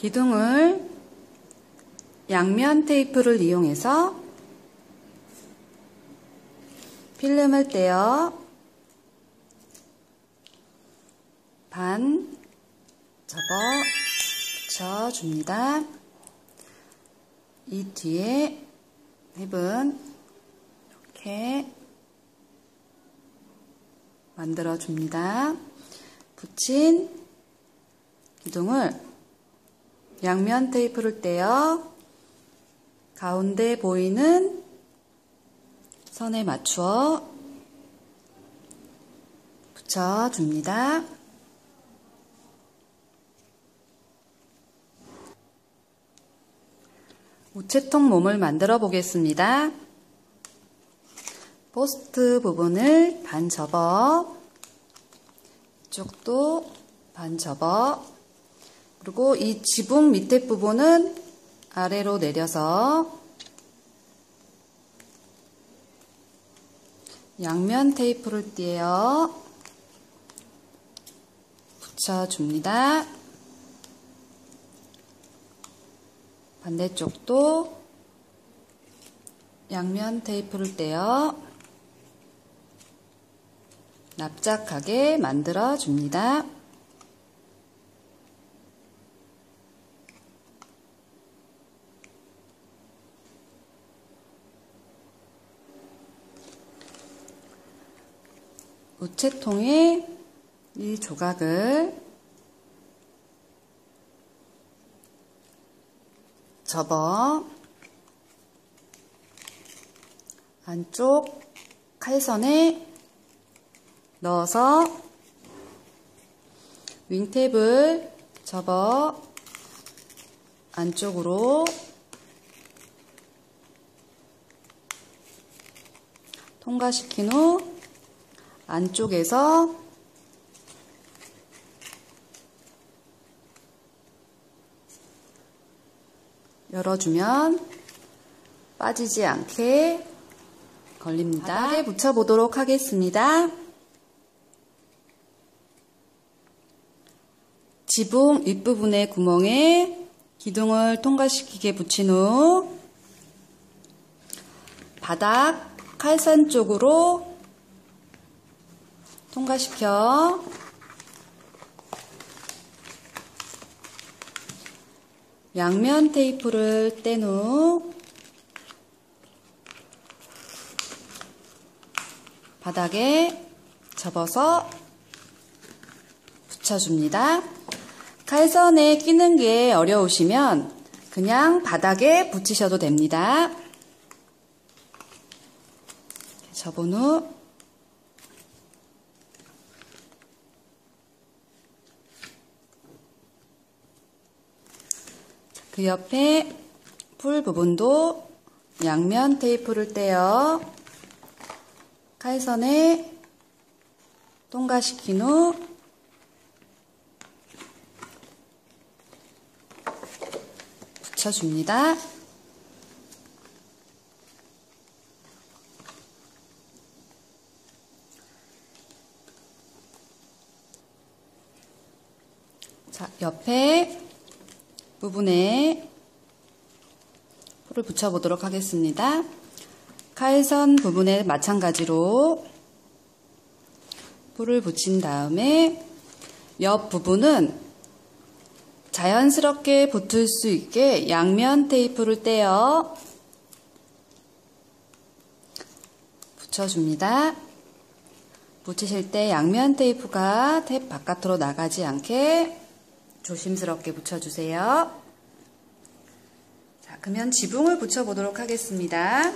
기둥을 양면 테이프를 이용해서 필름을 떼어 반 접어 붙여줍니다. 이 뒤에 힙은 이렇게 만들어줍니다. 붙인 기둥을 양면 테이프를 떼어 가운데 보이는 선에 맞추어 붙여줍니다. 우체통 몸을 만들어 보겠습니다. 포스트 부분을 반 접어 이쪽도 반 접어 그리고 이 지붕 밑에 부분은 아래로 내려서 양면 테이프를 띄어 붙여줍니다. 반대쪽도 양면 테이프를 떼어 납작하게 만들어 줍니다. 우체통에 이 조각을 접어 안쪽 칼선에 넣어서 윙탭을 접어 안쪽으로 통과시킨 후 안쪽에서 열어주면 빠지지 않게 걸립니다. 바닥에 붙여보도록 하겠습니다. 지붕 윗부분의 구멍에 기둥을 통과시키게 붙인 후 바닥 칼산 쪽으로 통과시켜 양면 테이프를 뗀 후 바닥에 접어서 붙여줍니다. 칼선에 끼는 게 어려우시면 그냥 바닥에 붙이셔도 됩니다. 접은 후 그 옆에 풀 부분도 양면 테이프를 떼어 칼선에 통과시킨 후 붙여줍니다. 자, 옆에 부분에 풀을 붙여보도록 하겠습니다. 칼선 부분에 마찬가지로 풀을 붙인 다음에 옆 부분은 자연스럽게 붙을 수 있게 양면 테이프를 떼어 붙여줍니다. 붙이실 때 양면 테이프가 탭 바깥으로 나가지 않게 조심스럽게 붙여주세요. 자, 그러면 지붕을 붙여보도록 하겠습니다.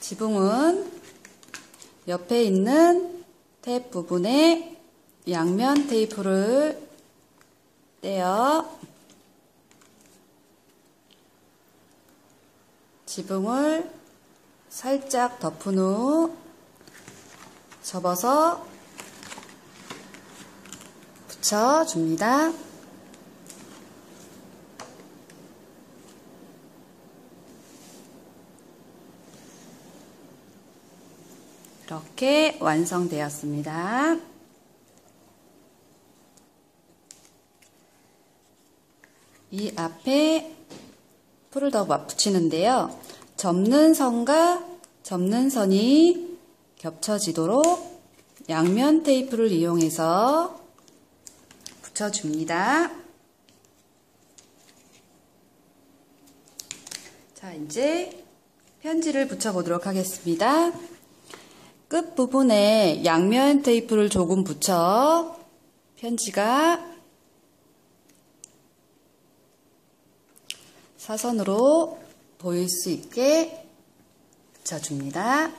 지붕은 옆에 있는 탭 부분에 양면 테이프를 떼어 지붕을 살짝 덮은 후 접어서 붙여줍니다. 이렇게 완성되었습니다. 이 앞에 풀을 더 맞붙이는데요. 접는 선과 접는 선이 겹쳐지도록 양면 테이프를 이용해서 붙여줍니다. 자, 이제 편지를 붙여보도록 하겠습니다. 끝부분에 양면 테이프를 조금 붙여 편지가 사선으로 보일 수 있게 붙여줍니다.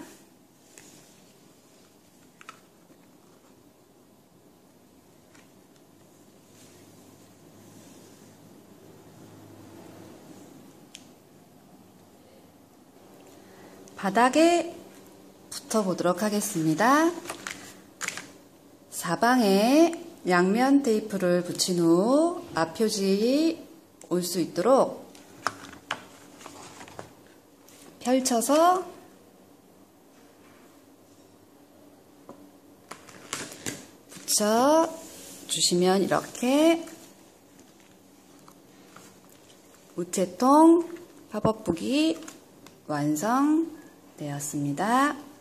바닥에 붙어보도록 하겠습니다. 사방에 양면 테이프를 붙인 후 앞표지 올 수 있도록 펼쳐서 붙여 주시면 이렇게 우체통 팝업북이 완성되었습니다.